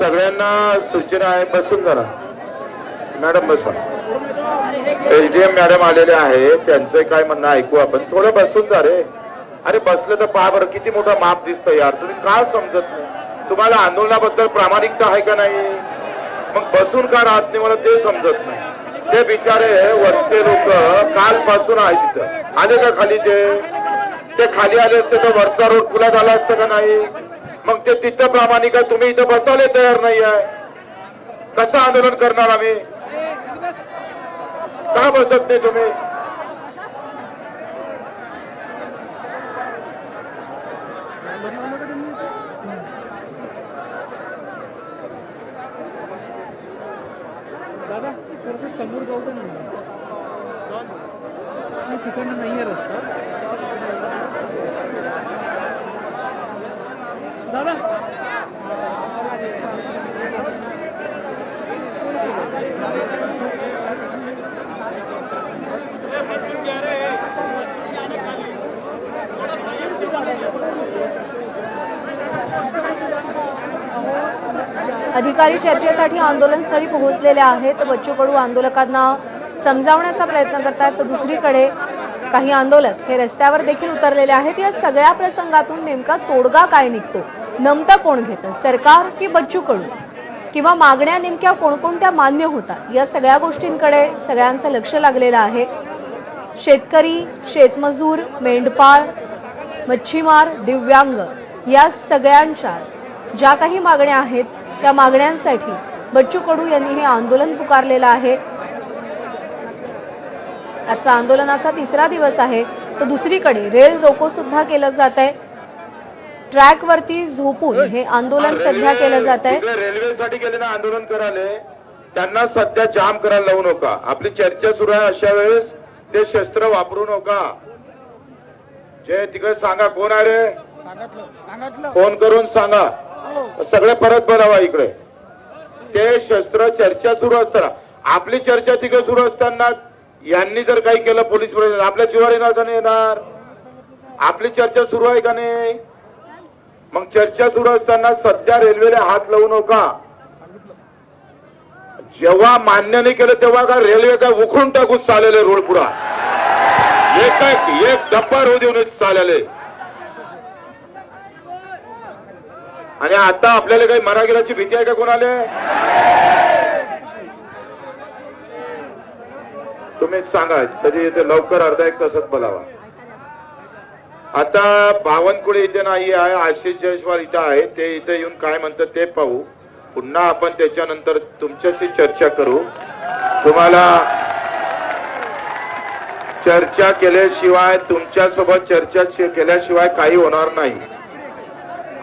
सगळ्यांना सूचना आहे बसून जरा. मॅडम बसा. एच डी एम मॅडम आलेले आहे त्यांचं काय म्हणणं ऐकू आपण. थोडं बसून जा रे. अरे बसलं तर पहा बरं किती मोठा माप दिसतं यार. तुम्ही का समजत नाही? तुम्हाला आंदोलनाबद्दल प्रामाणिकता आहे का नाही? मग बसून का राहत नाही? मला ते समजत नाही. ते बिचारे वरचे लोक कालपासून आहे तिथं आले का खाली ते? ते खाली आले असते तर वरचा रोड खुला झाला असतं का नाही? मग ते तिथं प्रामाणिक आहे तुम्ही इथं बसायला तयार नाही आहे. कसं आंदोलन करणार आम्ही? का बसत नाही तुम्ही? दादा खरं समोर जाऊ का नाही, तिकडनं नाही आहे रस्ता. अधिकारी चर्चेसाठी आंदोलनस्थळी पोहोचलेले आहेत. बच्चू कडू आंदोलकांना समजावण्याचा प्रयत्न करतात तर दुसरीकडे काही आंदोलक हे रस्त्यावर देखील उतरलेले आहेत. या सगळ्या प्रसंगातून नेमका तोडगा काय निघतो? नमता कोण घेतं? सरकार की बच्चू कडू? किंवा मागण्या नेमक्या कोणकोणत्या मान्य होतात? या सगळ्या गोष्टींकडे सगळ्यांचं लक्ष लागलेलं आहे. शेतकरी शेतमजूर मेंढपाळ मच्छीमार दिव्यांग या सगळ्यांच्या ज्या काही मागण्या आहेत त्या मागण्यांसाठी बच्चू कडू यांनी हे आंदोलन पुकारलेलं आहे. आजचा आंदोलनाचा तिसरा दिवस आहे. तर दुसरीकडे रेल रोको सुद्धा केलं जात आहे. ट्रॅकवरती झोपून हे आंदोलन सध्या केलं जात आहे. रेल्वेसाठी गेले ना आंदोलन करायला त्यांना सध्या जाम करायला लावू नका. आपली चर्चा सुरू आहे अशा वेळेस. ते शस्त्र वापरू नका. जे तिकडे सांगा कोण आहे रे? सांगितलं सांगितलं. फोन करून सांगा. सगळे परत बोलावा इकडे. ते शस्त्र चर्चा सुरू असताना आपली चर्चा तिकडे सुरू असताना यांनी जर काही केलं पोलीस प्रशासन आपल्या जीवावर येणार का नाही येणार? आपली चर्चा सुरू आहे का नाही? मग चर्चा सुरू असताना सध्या रेल्वेला हात लावू नका. जेव्हा मान्य नाही केलं तेव्हा का रेल्वे काय उखडून टाकूच चाललेले रोड पुरा एक एक डब्बा रोज येऊन चाललेले आणि आता आपल्याला काही मरा गेल्याची भीती आहे का कोणाले? तुम्ही सांगा तरी इथे लवकर अर्धा एक तासात बोलावा. आता बावनकुळे इथे नाही आहे आशिष जयस्वाल इथं आहे ते इथे येऊन काय म्हणतात ते पाहू. पुन्हा आपण त्याच्यानंतर तुमच्याशी चर्चा करू. तुम्हाला चर्चा केल्याशिवाय तुमच्यासोबत चर्चा केल्याशिवाय काही होणार नाही.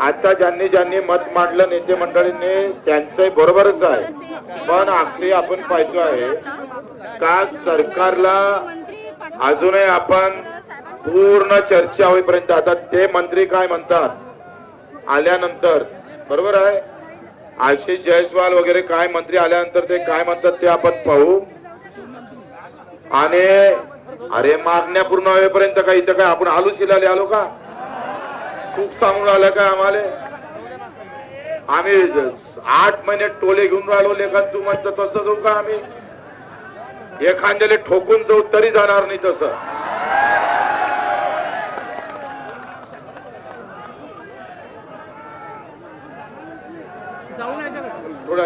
आता ज्यांनी ज्यांनी मत मांडलं नेते मंडळींनी त्यांचंही बरोबरच आहे. पण आखरी आपण पाहतो आहे का सरकारला अजूनही आपण पूर्ण चर्चा होईपर्यंत आता ते मंत्री काय म्हणतात? आल्यानंतर. बरोबर आहे? आशिष जयस्वाल वगैरे काय मंत्री आल्यानंतर ते काय म्हणतात ते आपण पाहू. आणि अरे मागण्या पूर्ण होईपर्यंत काय इथं काय आपण आलू शिलाले आलो का? खूप सांगून आलं का आम्हाला? आम्ही आठ महिने टोले घेऊन राहिलो लेखात तू म्हणतं तसं जाऊ का आम्ही? एखाद्याला ठोकून जाऊ तरी जाणार नाही तसं. थोडा.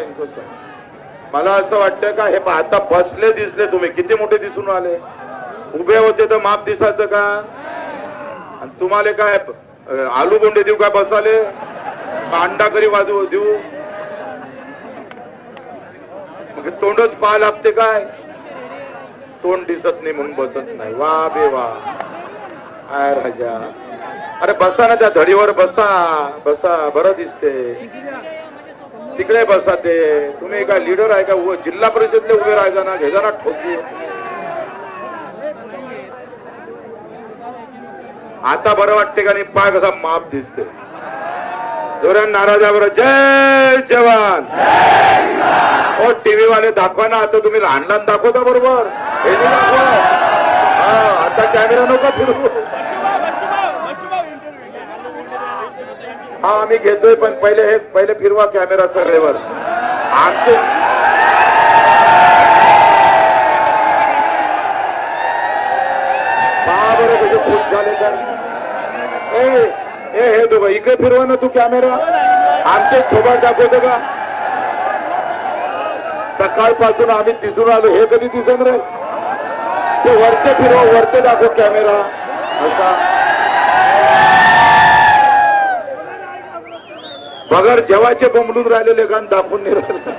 मला असं वाटतं का हे आता बसले दिसले तुम्ही. किती मोठे दिसून आले? उभे होते तर माप दिसायचं का? आणि तुम्हाला काय आलू बोंडे देऊ का बसाले? अंडा करी वाजू देऊ? मग तोंडच पाहा लागते काय? तोंड दिसत नाही म्हणून बसत नाही. वा बे वा. आय राजा. अरे बसा ना त्या धडीवर बसा बसा बरं दिसते. तिकडे बसा ते. तुम्ही काय लीडर आहे का? जिल्हा परिषदले उभे राहायचा ना घ्यायचा ना ठोकू. आता बरं वाटते का नाही? पाय कसा माप दिसते जोरान नाराजावर जय जवान. ओ टीव्ही वाले दाखवा ना. आता तुम्ही लहान लहान दाखवता बरोबर. हे दाखवा हा, आता कॅमेरा नको फिरू. हा आम्ही घेतोय पण पहिले हे पहिले फिरवा कॅमेरा सगळेवर आमचे दोघं इकडे फिरवा ना तू कॅमेरा आमचे सोबत दाखवतो का सकाळपासून आम्ही दिसून आलो. हे कधी दिसून रे ते वरचे फिरवा वरचे दाखव कॅमेरा असा. बगर जेवाचे बोंबलून राहिलेले गाण दाखवून नाही राहिले.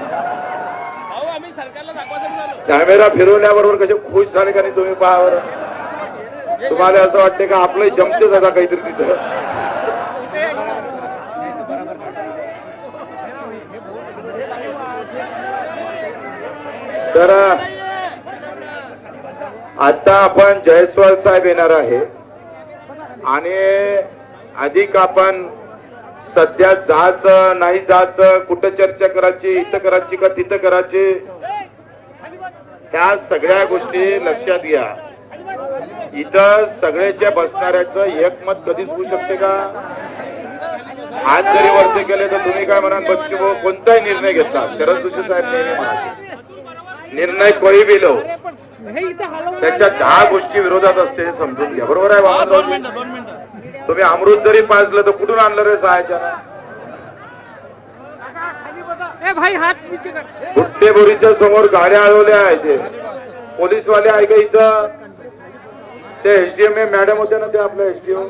कॅमेरा फिरवल्याबरोबर कसे खुश झाले का नाही तुम्ही पहा बरं. तुम्हाला असं वाटते का आपलं जमतेच आता काहीतरी तिथं. आता आपण जयस्वाल साहेब येणार आहे. आणि अधिक आपण सध्या जायचं नाही जायचं कुठं चर्चा करायची इथं करायची का तिथं करायची त्या सगळ्या गोष्टी लक्षात घ्या. इथं सगळ्याच्या बसणाऱ्याचं एकमत कधीच होऊ शकते का? आज जरी वर्ष केले तर तुम्ही काय म्हणाल बच्चू भाऊ कोणताही निर्णय घेतला शरद जोशी साहेब नेहमी म्हणाले. निर्णय कोई बी लो त्याच्या दहा गोष्टी विरोधात असते हे समजून घ्या. बरोबर आहे मिनिटं तुम्ही अमृत जरी पाजलं तर कुठून आणलं रे सहायच्या ए भाई हात नीचे कर. गुट्टेबोरीच्या समोर गाड्या अडवल्या आहे ते. पोलीसवाले आहे का इथं? ते एसडीएम मॅडम होते ना ते आपल्या एसडीएम?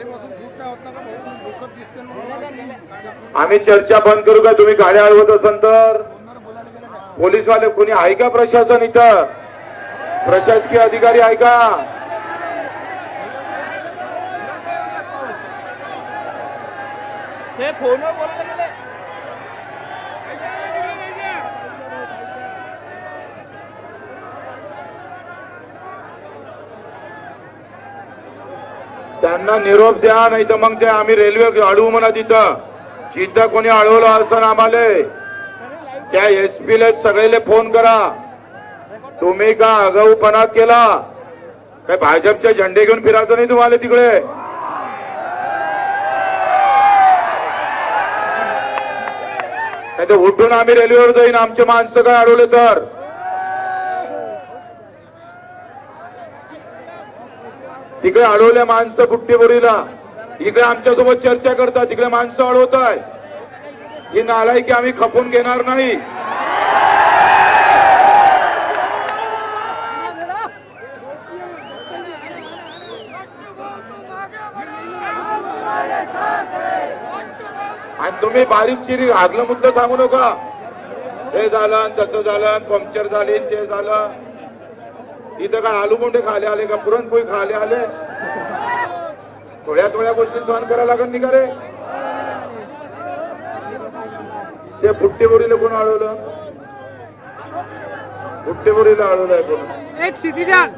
आम्ही चर्चा बंद करू का? तुम्ही गाड्या अडवत असाल तर? पोलीसवाले कोणी आहे का प्रशासन इथं? प्रशासकीय अधिकारी आहे का? त्यांना निरोप द्या नाही तर मग ते आम्ही रेल्वे अडवू म्हणा तिथं. जिथं कोणी अडवलं असं आम्हाला. त्या एस पी ले सगळेले फोन करा. तुम्ही का आगाऊपणात केला? काय भाजपचे झेंडे घेऊन फिरायचं नाही तुम्हाला तिकडे? नाही तर उठून आम्ही रेल्वेवर जाईन आमचे माणसं काय अडवले तर? तिकडे अडवले माणसं बुट्टीबोरीला. इकडे आमच्यासोबत चर्चा करतात तिकडे माणसं अडवत आहे ही नालाय की आम्ही खपून घेणार नाही. आणि तुम्ही बारीक चिरी आगलं मुद्दा सांगू नका. हे झालं आणि तसं झालं पंक्चर झाली ते झालं. इथं काय आलू मोठे खाले आले का पुरणपोळी खाले आले? थोड्या थोड्या गोष्टी सहन करायला लागेल नाही ते फुट्टेबोरीला कोण अडवलं फुट्टेबोरीला अडवलंय कोण? एक सिटीजन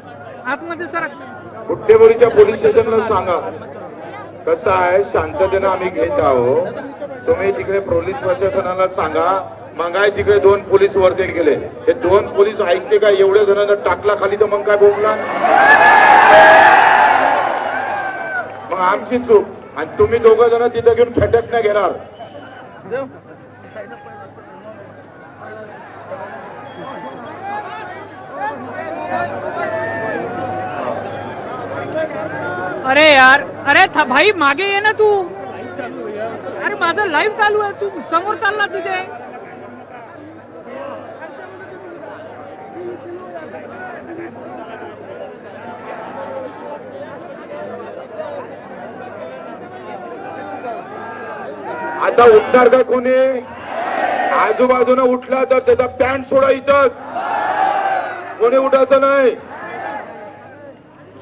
आतमध्ये सरक फुट्टेबोरीच्या पोलीस स्टेशनला सांगा. कसं आहे? शांततेनं आम्ही घेत आहोत. तुम्ही तिकडे पोलीस प्रशासनाला सांगा. मग आहे तिकडे दोन पोलीस वरती गेले. हे दोन पोलीस ऐकते का? एवढ्या जणांना टाकला खाली तर मग काय बोंबला? मग आमची चूक. आणि तुम्ही दोघं जण तिथे घेऊन फटक नाही घेणार. अरे यार अरे था भाई मागे ये ना तू। अरे माझं लाईव्ह चालू आहे तू समोर चालला तिथे आता उत्तर का कोणी. आजूबाजूनं उठला तर त्याचा पॅन्ट सोडा इथं. कोणी उठायचं नाही.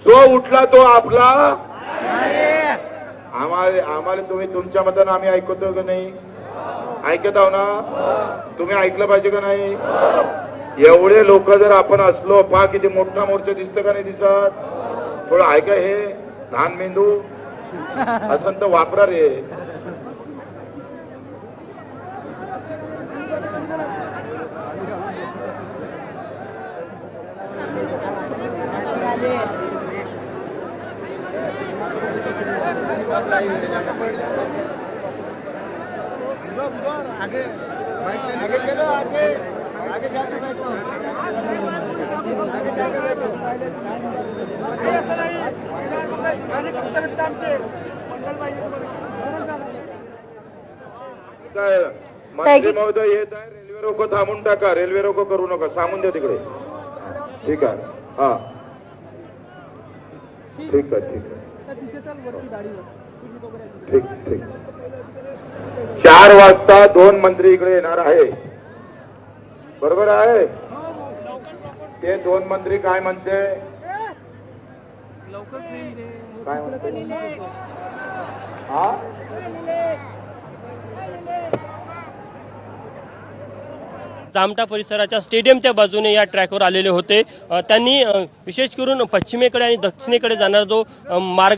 जो उठला तो आपला. आम्हाला आम्हाला तुम्ही तुमच्या मतानं आम्ही ऐकतो का नाही? ऐकत आहो ना? तुम्ही ऐकलं पाहिजे का नाही? एवढे लोक जर आपण असलो पहा किती मोठा मोर्चा दिसतं का नाही दिसत? थोडं ऐका हे लहान मेंदू. असं तर वापरा रे काय मंत्री महोदय येत आहे रेल्वे रोको थांबून टाका. रेल्वे रोको करू नका. सांगून द्या तिकडे. ठीक आहे. हा. ठीक आहे ठीक आहे. ठीक ठीक. चार वाजता दोन मंत्री इकडे येणार आहे. बरोबर आहे? ते दोन मंत्री काय म्हणते? काय म्हणते? हा? जामठा परिसराच्या स्टेडियमच्या बाजूने या ट्रॅकवर आलेले होते. त्यांनी विशेष करून पश्चिमेकडे आणि दक्षिणेकडे जाणारा जो मार्ग